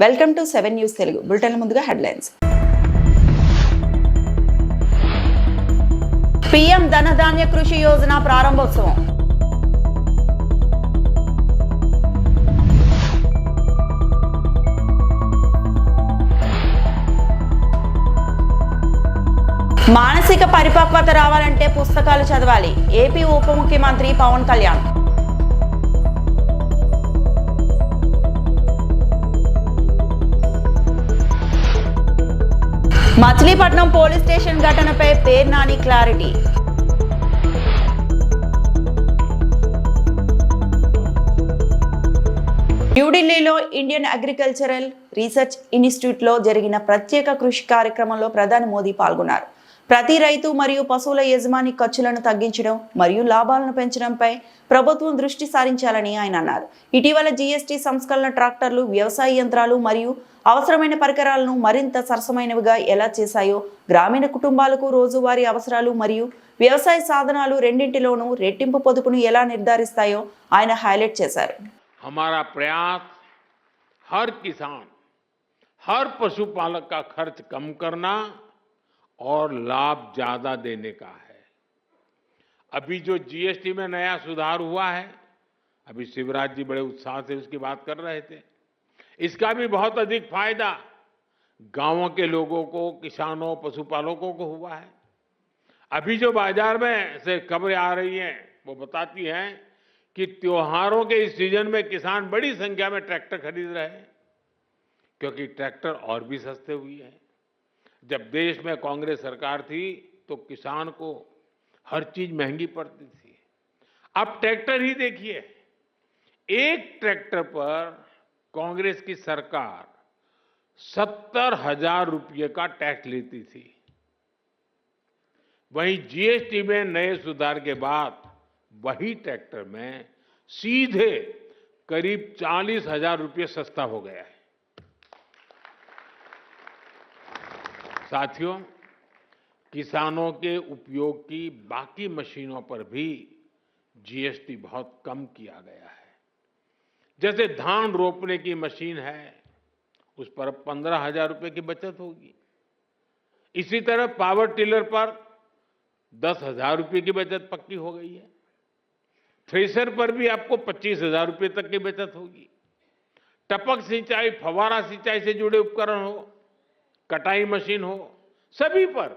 Welcome to seven news Telugu. Bulletin ముందుగా headlines. PM Dhanadhanya Krishi Yojana ప్రారంభోత్సవం. మానసిక పరిపక్వత రావాలంటే పుస్తకాలు చదవాలి. ఏపీ ఉప ముఖ్యమంత్రి పవన్ కళ్యాణ్. మచిలీపట్నం పోలీస్ స్టేషన్ ఘటనపై పేర్నాని క్లారిటీ. న్యూఢిల్లీలో ఇండియన్ అగ్రికల్చరల్ రీసెర్చ్ ఇన్స్టిట్యూట్లో జరిగిన ప్రత్యేక కృషి కార్యక్రమంలో ప్రధాని మోదీ పాల్గొన్నారు. ప్రతి రైతు మరియు పశువుల యజమాని ఖర్చులను తగ్గించడం మరియు లాభాలను పెంచడంపై ప్రభుత్వం దృష్టి సారించాలని ఆయన అన్నారు ఇటీవల జీఎస్టీ సంస్కరణ ట్రాక్టర్లు వ్యవసాయ యంత్రాలు మరియు అవసరమైన పరికరాలను మరింత సరసమైనవిగా ఎలా చేశాయో గ్రామీణ కుటుంబాలకు రోజువారీ అవసరాలు మరియు వ్యవసాయ సాధనాలు రెండింటిలోనూ రెట్టింపు పొదుపును ఎలా నిర్ధారిస్తాయో ఆయన హైలైట్ చేశారు हमारा प्रयास हर किसान हर पशुपालक का खर्च कम करना और लाभ ज़्यादा देने का है। अभी जो जीएसटी में नया सुधार हुआ है, अभी शिवराज जी बड़े उत्साह से उसकी बात कर रहे थे। इसका भी बहुत अधिक फ़ायदा गाँवों के लोगों को, किसानों, पशुपालकों को हुआ है। अभी जो बाज़ार में से खबरें आ रही हैं, वो बताती हैं कि त्योहारों के इस सीज़न में किसान बड़ी संख्या में ट्रैक्टर खरीद रहे हैं, क्योंकि ट्रैक्टर और भी सस्ते हुए हैं। जब देश में कांग्रेस सरकार थी तो किसान को हर चीज़ महँगी पड़ती थी। अब ट्रैक्टर ही देखिए, एक ट्रैक्टर पर कांग्रेस की सरकार सत्तर हज़ार रुपये का टैक्स लेती थी। वहीं जीएसटी में नए सुधार के बाद वही ट्रैक्टर में सीधे करीब चालीस हज़ार रुपये सस्ता हो गया है। साथियों, किसानों के उपयोग की बाकी मशीनों पर भी जीएसटी बहुत कम किया गया है। जैसे धान रोपने की मशीन है, उस पर पंद्रह हज़ार रुपये की बचत होगी। इसी तरह पावर टिलर पर दस हज़ार रुपये की बचत पक्की हो गई है। थ्रेसर पर भी आपको पच्चीस हज़ार रुपये तक की बचत होगी। टपक सिंचाई, फवारा सिंचाई से जुड़े उपकरण हो कटाई मशीन हो सभी पर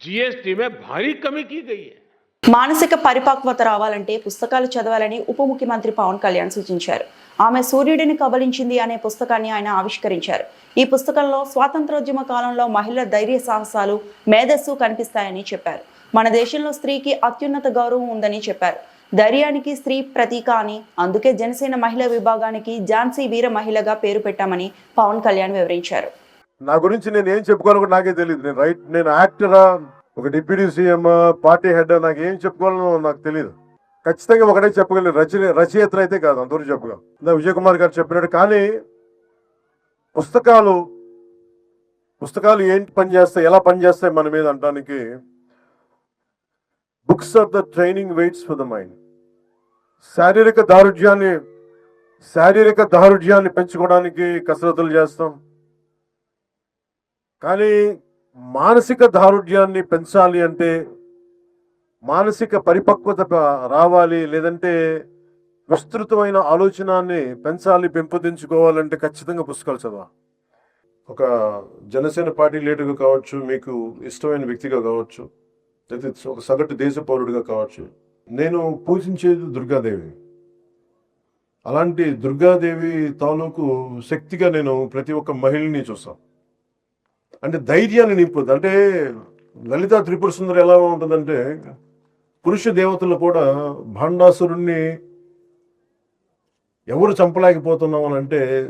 जीएसटी में भारी कमी की गई है మానసిక పరిపక్వత రావాలంటే పుస్తకాలు చదవాలని ఉప ముఖ్యమంత్రి పవన్ కళ్యాణ్ సూచించారు ఆమె సూర్యుడిని కబలించింది అనే పుస్తకాన్ని ఆయన ఆవిష్కరించారు ఈ పుస్తకంలో స్వాతంత్రోద్యమ కాలంలో మహిళల ధైర్య సాహసాలు మేధస్సు కనిపిస్తాయని చెప్పారు మన దేశంలో స్త్రీకి అత్యున్నత గౌరవం ఉందని చెప్పారు ధైర్యానికి స్త్రీ ప్రతీక అని అందుకే జనసేన మహిళా విభాగానికి ఝాన్సీ వీర మహిళగా పేరు పెట్టామని పవన్ కళ్యాణ్ వివరించారు నా గురించి నేను ఏం చెప్పుకోవాలో కూడా నాకే తెలియదు నేను రైట్ నేను యాక్టరా ఒక డిప్యూటీ సీఎం పార్టీ హెడ్ నాకు ఏం చెప్పుకోవాలో నాకు తెలియదు ఖచ్చితంగా ఒకటే చెప్పగలను రచన రచయిత అయితే కాదు అందరూ చెప్పగలం ఇందా విజయ్ కుమార్ గారు చెప్పినట్టు కానీ పుస్తకాలు పుస్తకాలు ఏంటి పనిచేస్తాయి ఎలా పనిచేస్తాయి మన మీద అనడానికి books are the training weights for the mind. శారీరక దారుఢ్యాన్ని శారీరక దారుఢ్యాన్ని పెంచుకోవడానికి కసరత్తులు చేస్తాం. కానీ మానసిక దారుఢ్యాన్ని పెంచాలి అంటే మానసిక పరిపక్వత రావాలి లేదంటే విస్తృతమైన ఆలోచనాన్ని పెంచాలి పెంపొందించుకోవాలంటే ఖచ్చితంగా పుస్తకాలు చదవాలి. ఒక జనసేన పార్టీ లీడర్గా కావచ్చు మీకు ఇష్టమైన వ్యక్తిగా కావచ్చు లేదా ఒక సగటు దేశ పౌరుడిగా కావచ్చు నేను పూజించేది దుర్గాదేవి. అలాంటి దుర్గాదేవి తాలూకు శక్తిగా నేను ప్రతి ఒక్క మహిళని చూస్తాను. అంటే ధైర్యాన్ని నింపుద్ది అంటే లలిత త్రిపుర సుందరి ఎలా ఉంటుందంటే పురుష దేవతలు కూడా భాండాసురుణ్ణి ఎవరు చంపలేకపోతున్నాం అని అంటే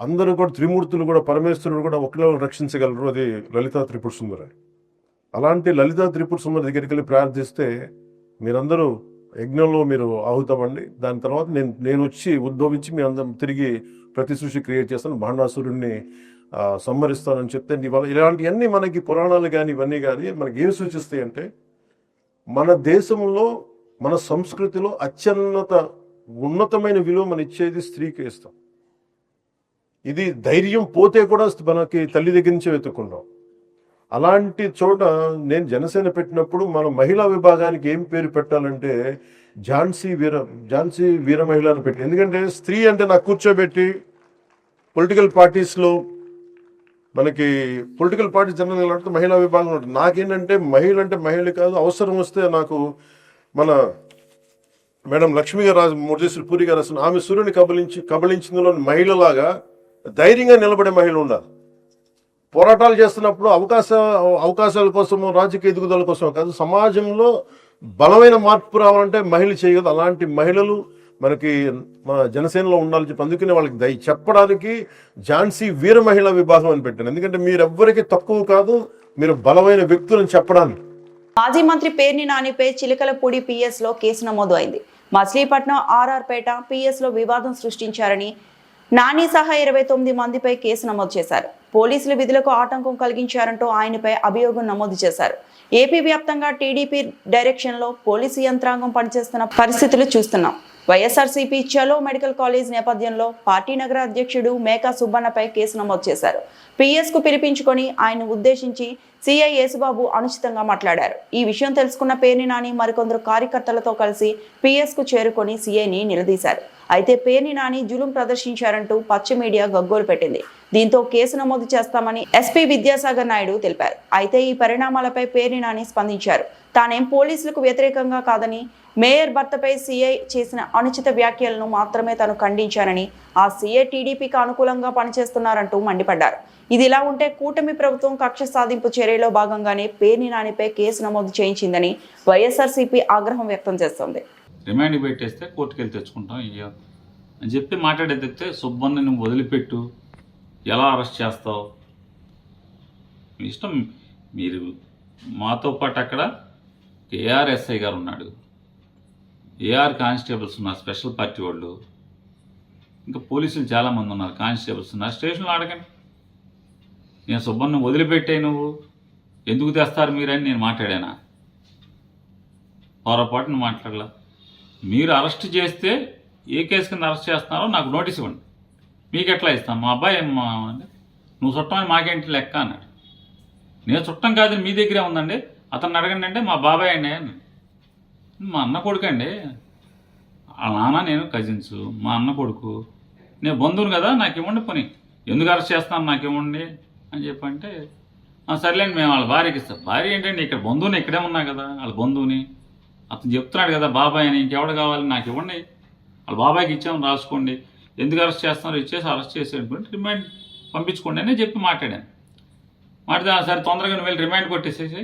అందరూ కూడా త్రిమూర్తులు కూడా పరమేశ్వరుడు కూడా ఒకరిలో రక్షించగలరు? అది లలితా త్రిపుర సుందరి. అలాంటి లలితా త్రిపుర సుందరి దగ్గరికి వెళ్ళి ప్రార్థిస్తే మీరందరూ యజ్ఞంలో మీరు ఆహుతమండి. దాని తర్వాత నేను నేను వచ్చి ఉద్భవించి మీ అందరం తిరిగి ప్రతి సృష్టి క్రియేట్ చేస్తాను. భాండాసురుణ్ణి సంహరిస్తానని చెప్తే ఇవాళ ఇలాంటివన్నీ మనకి పురాణాలు కానీ ఇవన్నీ కానీ మనకి ఏం సూచిస్తాయి అంటే మన దేశంలో మన సంస్కృతిలో అత్యున్నత ఉన్నతమైన విలువ మనం ఇచ్చేది స్త్రీకి ఇస్తాం. ఇది ధైర్యం పోతే కూడా మనకి తల్లి దగ్గర నుంచే వెతుక్కుంటాం. అలాంటి చోట నేను జనసేన పెట్టినప్పుడు మన మహిళా విభాగానికి ఏం పేరు పెట్టాలంటే ఝాన్సీ వీర ఝాన్సీ వీర మహిళ అని పెట్టి ఎందుకంటే స్త్రీ అంటే నాకు కూర్చోబెట్టి పొలిటికల్ పార్టీస్లో మనకి పొలిటికల్ పార్టీ జనరల్ అంటే మహిళా విభాగం ఉంటుంది నాకేంటంటే మహిళ అంటే మహిళ కాదు అవసరం వస్తే నాకు మన మేడం లక్ష్మీ గారు రాజు మురళీశ్వరి పూరి గారు అసలు ఆమె సూర్యుని కబలించి కబలించిందిలో మహిళలాగా ధైర్యంగా నిలబడే మహిళ ఉండాలి. పోరాటాలు చేస్తున్నప్పుడు అవకాశ అవకాశాల కోసము రాజకీయ ఎదుగుదల కోసం కాదు సమాజంలో బలమైన మార్పు రావాలంటే మహిళ చేయగలదు అలాంటి మహిళలు మనకి మన జనసేనలో ఉండాలని చెప్పి అందుకనే వాళ్ళకి దయ. చెప్పడానికి ఝాన్సీ వీర మహిళా విభాగం అని పెట్టాను ఎందుకంటే మీరెవ్వరికి తక్కువ కాదు మీరు బలమైన వ్యక్తులని చెప్పడానికి. మాజీ మంత్రి పేర్ని నానిపై చిలకలపూడి పిఎస్లో కేసు నమోదు అయింది మచిలీపట్నం ఆర్ఆర్ పేట పిఎస్లో వివాదం సృష్టించారని నాని సహా ఇరవై తొమ్మిది మందిపై కేసు నమోదు చేశారు. పోలీసులు విధులకు ఆటంకం కలిగించారంటూ ఆయనపై అభియోగం నమోదు చేశారు. ఏపీ వ్యాప్తంగా టీడీపీ డైరెక్షన్లో పోలీసు యంత్రాంగం పనిచేస్తున్న పరిస్థితులు చూస్తున్నాం. వైఎస్ఆర్సీపీ చలో మెడికల్ కాలేజ్ నేపథ్యంలో పార్టీ నగర అధ్యక్షుడు మేకా సుబ్బన్నపై కేసు నమోదు చేశారు. పిఎస్కు పిలిపించుకొని ఆయన ఉద్దేశించి సిఐ యేసుబాబు అనుచితంగా మాట్లాడారు. ఈ విషయం తెలుసుకున్న పేర్ని నాని మరికొందరు కార్యకర్తలతో కలిసి పిఎస్కు చేరుకొని సిఐని నిలదీశారు. అయితే పేర్ని నాని జులుం ప్రదర్శించారంటూ పచ్చ మీడియా గగ్గోలు పెట్టింది. దీంతో కేసు నమోదు చేస్తామని ఎస్పీ విద్యాసాగర్ నాయుడు తెలిపారు. అయితే ఈ పరిణామాలపై పేర్ని నాని స్పందించారు. తానేం పోలీసులకు వ్యతిరేకంగా కాదని మేయర్ భర్తపై సీఐ చేసిన అనుచిత వ్యాఖ్యలను మాత్రమే తాను ఖండించానని ఆ సీఐ టీడీపీకి అనుకూలంగా పనిచేస్తున్నారంటూ మండిపడ్డారు. ఇది ఇలా ఉంటే కూటమి ప్రభుత్వం కక్ష సాధింపు చర్యలో భాగంగానే పేర్ని నానిపై కేసు నమోదు చేయించిందని వైఎస్ఆర్సీపీ ఆగ్రహం వ్యక్తం చేస్తోంది. రిమాండ్ పెట్టేస్తే కోర్టుకు వెళ్ళి తెచ్చుకుంటాం ఇయ్య. అని చెప్పి మాట్లాడేదైతే చెప్తే సుబ్బన్న నువ్వు వదిలిపెట్టు. ఎలా అరెస్ట్ చేస్తావు? మీ ఇష్టం. మీరు మాతో పాటు అక్కడ కేఆర్ఎస్ఐ గారు ఉన్నాడు. ఏఆర్ కానిస్టేబుల్స్ ఉన్నారు స్పెషల్ పార్టీ వాళ్ళు ఇంకా పోలీసులు చాలామంది ఉన్నారు. కానిస్టేబుల్స్ ఉన్నారు. స్టేషన్లో అడగండి. నేను సుబ్బన్న వదిలిపెట్టే నువ్వు. ఎందుకు తెస్తారు మీరని నేను మాట్లాడానా? పొరపాటును మాట్లాడలా. మీరు అరెస్ట్ చేస్తే ఏ కేసు కింద అరెస్ట్ చేస్తున్నారో నాకు నోటీస్ ఇవ్వండి. మీకు ఎట్లా ఇస్తాను మా అబ్బాయి మా నువ్వు చుట్టమని మాకేంటి లెక్క? అన్నాడు. నేను చుట్టం కాదు మీ దగ్గరే ఉందండి. అతన్ని అడగండి అంటే మా బాబాయ్ అండి అన్నాడు. మా అన్న కొడుకు అండి వాళ్ళ నాన్న నేను కజిన్స్ మా అన్న కొడుకు. నేను బంధువును కదా నాకేమండి పని. ఎందుకు అరెస్ట్ చేస్తాను నాకు ఇవ్వండి అని చెప్పంటే సర్లేండి మేము వాళ్ళ భార్యకి ఇస్తాం. భార్య ఏంటండి ఇక్కడ బంధువుని ఇక్కడే ఉన్నా కదా వాళ్ళ బంధువుని. అతను చెప్తున్నాడు కదా బాబాయ్ అని ఇంకెవడు కావాలి? నాకు ఇవ్వండి. వాళ్ళ బాబాయ్కి ఇచ్చాము రాసుకోండి. ఎందుకు అరెస్ట్ చేస్తున్నారు? ఇచ్చేసి అరెస్ట్ చేసేటువంటి రిమాండ్ పంపించుకోండి అని చెప్పి మాట్లాడాను. మాట్లాడితే సరే తొందరగా నువ్వు వెళ్ళి రిమాండ్ కొట్టేసేసి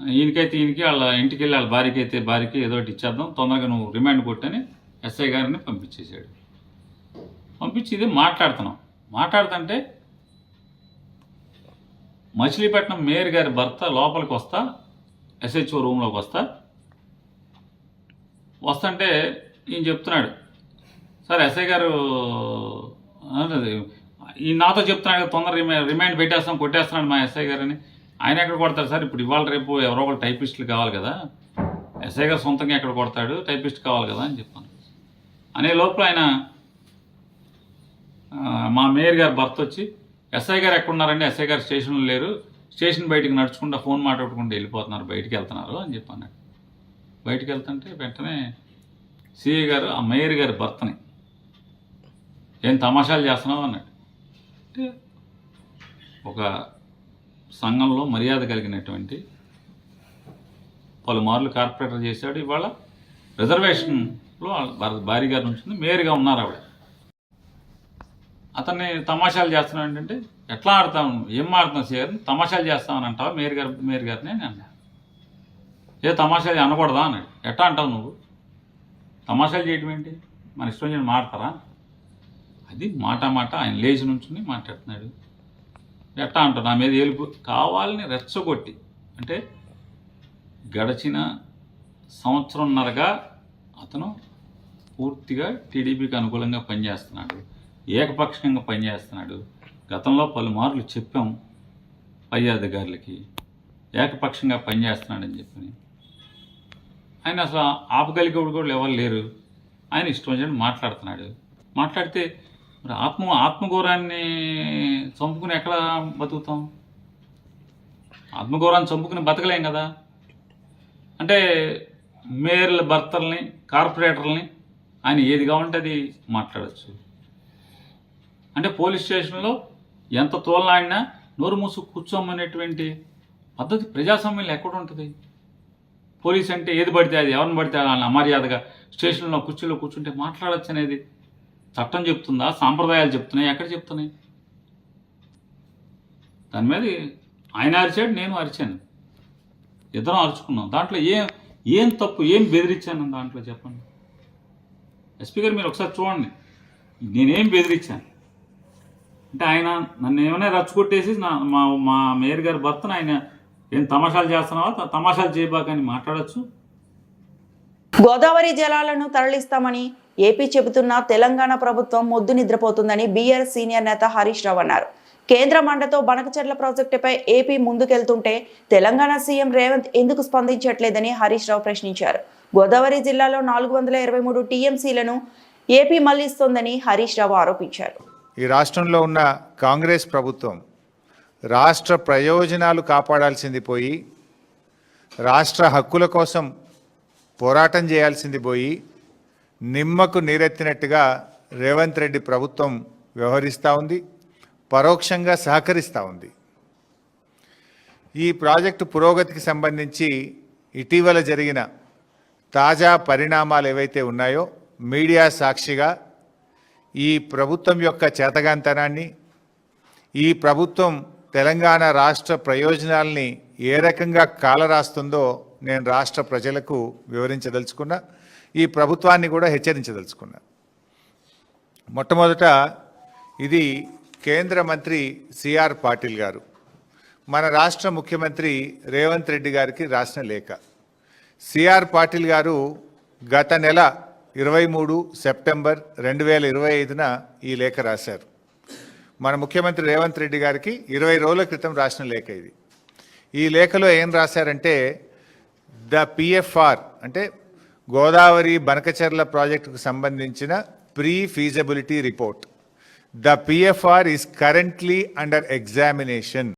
ఈయనకైతే ఈయనకి వాళ్ళ ఇంటికి వెళ్ళి వాళ్ళ భార్యకి అయితే భార్యకి ఏదో ఒకటి ఇచ్చేద్దాం. తొందరగా నువ్వు రిమాండ్ కొట్టని ఎస్ఐ గారిని పంపించేశాడు. పంపించి ఇది మాట్లాడుతున్నాం. మాట్లాడుతుంటే మచిలీపట్నం మేయర్ గారి భర్త లోపలికి వస్తా ఎస్హెచ్ఓ రూమ్లోకి వస్తా. వస్తుంటే ఈయన చెప్తున్నాడు సార్ ఎస్ఐ గారు ఈ నాతో చెప్తున్నాడు తొందర రిమా రిమైండ్ పెట్టేస్తాం కొట్టేస్తున్నాడు మా ఎస్ఐ గారని. ఆయన ఎక్కడ కొడతారు సార్? ఇప్పుడు ఇవాళ రేపు ఎవరో ఒకరు టైపిస్టులు కావాలి కదా. ఎస్ఐ గారు సొంతంగా ఎక్కడ కొడతాడు? టైపిస్ట్ కావాలి కదా అని చెప్పాను. అనే లోపల ఆయన మా మేయర్ గారు భర్త వచ్చి ఎస్ఐ గారు ఎక్కడున్నారండి? ఎస్ఐ గారు స్టేషన్లో లేరు. స్టేషన్ బయటికి నడుచుకుంటా ఫోన్ మాట్లాడుకుంటూ వెళ్ళిపోతున్నారు. బయటికి వెళ్తున్నారు అని చెప్పాను. బయటికి వెళ్తుంటే వెంటనే సిఐ గారు ఆ మేయర్ గారి భర్తని ఏం తమాషాలు చేస్తున్నావు? అన్నాడు. అంటే ఒక సంఘంలో మర్యాద కలిగినటువంటి పలుమార్లు కార్పొరేటర్ చేశాడు. ఇవాళ రిజర్వేషన్లో వాళ్ళ భార్య గారి ఉంటుంది మేయర్గా ఉన్నారు ఆవిడ. అతన్ని తమాషాలు చేస్తున్నావు ఏంటంటే ఎట్లా ఆడతావు ఏం ఆడుతున్నావు సార్? తమాషాలు చేస్తామని అంటావా? మేయర్ గారు మేయర్ గారిని అని అన్నా ఏ తమాషాలు అనకూడదా అన్నాడు ఎట్లా అంటావు నువ్వు? తమాషాలు చేయడం ఏంటి? మన ఇష్టం చేయడం మాడతారా అది మాట మాట ఆయన లేచి నుంచుని మాట్లాడుతున్నాడు. ఎట్టా అంటావు నా మీద ఏలుపు. కావాలని రెచ్చగొట్టి అంటే గడిచిన సంవత్సరంన్నరగా అతను పూర్తిగా టీడీపీకి అనుకూలంగా పనిచేస్తున్నాడు. ఏకపక్షంగా పనిచేస్తున్నాడు. గతంలో పలుమార్లు చెప్పాం పై అధికారులకి ఏకపక్షంగా పనిచేస్తున్నాడని చెప్పని. ఆయన అసలు ఆపగలిగేవాడు కూడా ఎవరు లేరు. ఆయన ఇష్టం వచ్చినట్టు మాట్లాడుతున్నాడు. మాట్లాడితే మరి ఆత్మ ఆత్మఘోరాన్ని చంపుకుని ఎక్కడ బతుకుతాం? ఆత్మఘోరాన్ని చంపుకుని బతకలేం కదా? అంటే మేయర్ల భర్తల్ని కార్పొరేటర్లని ఆయన ఏది కావాలంటే అది మాట్లాడచ్చు. అంటే పోలీస్ స్టేషన్లో ఎంత తోలనాడినా నోరు మూసు కూర్చోమనేటువంటి పద్ధతి ప్రజాస్వామ్యంలో ఎక్కడ ఉంటుంది? పోలీస్ అంటే ఏది పడితే అది ఎవరిని పడితే వాళ్ళని అమర్యాదగా స్టేషన్లో కుర్చీలో కూర్చుంటే మాట్లాడచ్చు అనేది చట్టం చెప్తుందా? సాంప్రదాయాలు చెప్తున్నాయి? ఎక్కడ చెప్తున్నాయి? దాని మీద ఆయన అరిచాడు నేను అరిచాను. ఇద్దరం అరుచుకున్నాం. దాంట్లో ఏం ఏం తప్పు ఏం బెదిరించాను దాంట్లో చెప్పండి. ఎస్పీ గారు మీరు ఒకసారి చూడండి. నేనేం బెదిరించాను? అంటే ఆయన నన్ను ఏమైనా రచ్చగొట్టేసి నా మా మా మేయర్ గారి భర్తను ఆయన ఏం తమాషాలు చేస్తున్నావా? తమాషాలు తమాషాలు చేయబాకని మాట్లాడచ్చు. గోదావరి జలాలను తరలిస్తామని ఏపీ చెబుతున్న తెలంగాణ ప్రభుత్వం మొద్దు నిద్రపోతుందని బీఆర్ సీనియర్ నేత హరీష్ రావు అన్నారు. కేంద్ర మండతో బనకచెర్ల ప్రాజెక్టుపై ఏపీ ముందుకెళ్తుంటే తెలంగాణ సీఎం రేవంత్ ఎందుకు స్పందించట్లేదని హరీష్ రావు ప్రశ్నించారు. గోదావరి జిల్లాలో నాలుగు వందల ఇరవై మూడు టీఎంసీలను ఏపీ మళ్ళిస్తోందని హరీష్ రావు ఆరోపించారు. ఈ రాష్ట్రంలో ఉన్న కాంగ్రెస్ ప్రభుత్వం రాష్ట్ర ప్రయోజనాలు కాపాడాల్సింది పోయి రాష్ట్ర హక్కుల కోసం పోరాటం చేయాల్సింది పోయి నిమ్మకు నీరెత్తినట్టుగా రేవంత్ రెడ్డి ప్రభుత్వం వ్యవహరిస్తూ ఉంది పరోక్షంగా సహకరిస్తూ ఉంది. ఈ ప్రాజెక్టు పురోగతికి సంబంధించి ఇటీవల జరిగిన తాజా పరిణామాలు ఏవైతే ఉన్నాయో మీడియా సాక్షిగా ఈ ప్రభుత్వం యొక్క చేతగాంతనాన్ని ఈ ప్రభుత్వం తెలంగాణ రాష్ట్ర ప్రయోజనాల్ని ఏ రకంగా కాలరాస్తుందో నేను రాష్ట్ర ప్రజలకు వివరించదలుచుకున్నా ఈ ప్రభుత్వాన్ని కూడా హెచ్చరించదలుచుకున్నా. మొట్టమొదట ఇది కేంద్ర మంత్రి సిఆర్ పాటిల్ గారు. మన రాష్ట్ర ముఖ్యమంత్రి రేవంత్ రెడ్డి గారికి రాసిన లేఖ. సిఆర్ పాటిల్ గారు గత నెల ఇరవై మూడు సెప్టెంబర్ రెండు వేల ఇరవై ఐదున ఈ లేఖ రాశారు. మన ముఖ్యమంత్రి రేవంత్ రెడ్డి గారికి ఇరవై రోజుల క్రితం రాసిన లేఖ ఇది. ఈ లేఖలో ఏం రాశారంటే ద పిఎఫ్ఆర్ అంటే గోదావరి బనకచెర్ల ప్రాజెక్టుకు సంబంధించిన pre feasibility report the PFR is currently under examination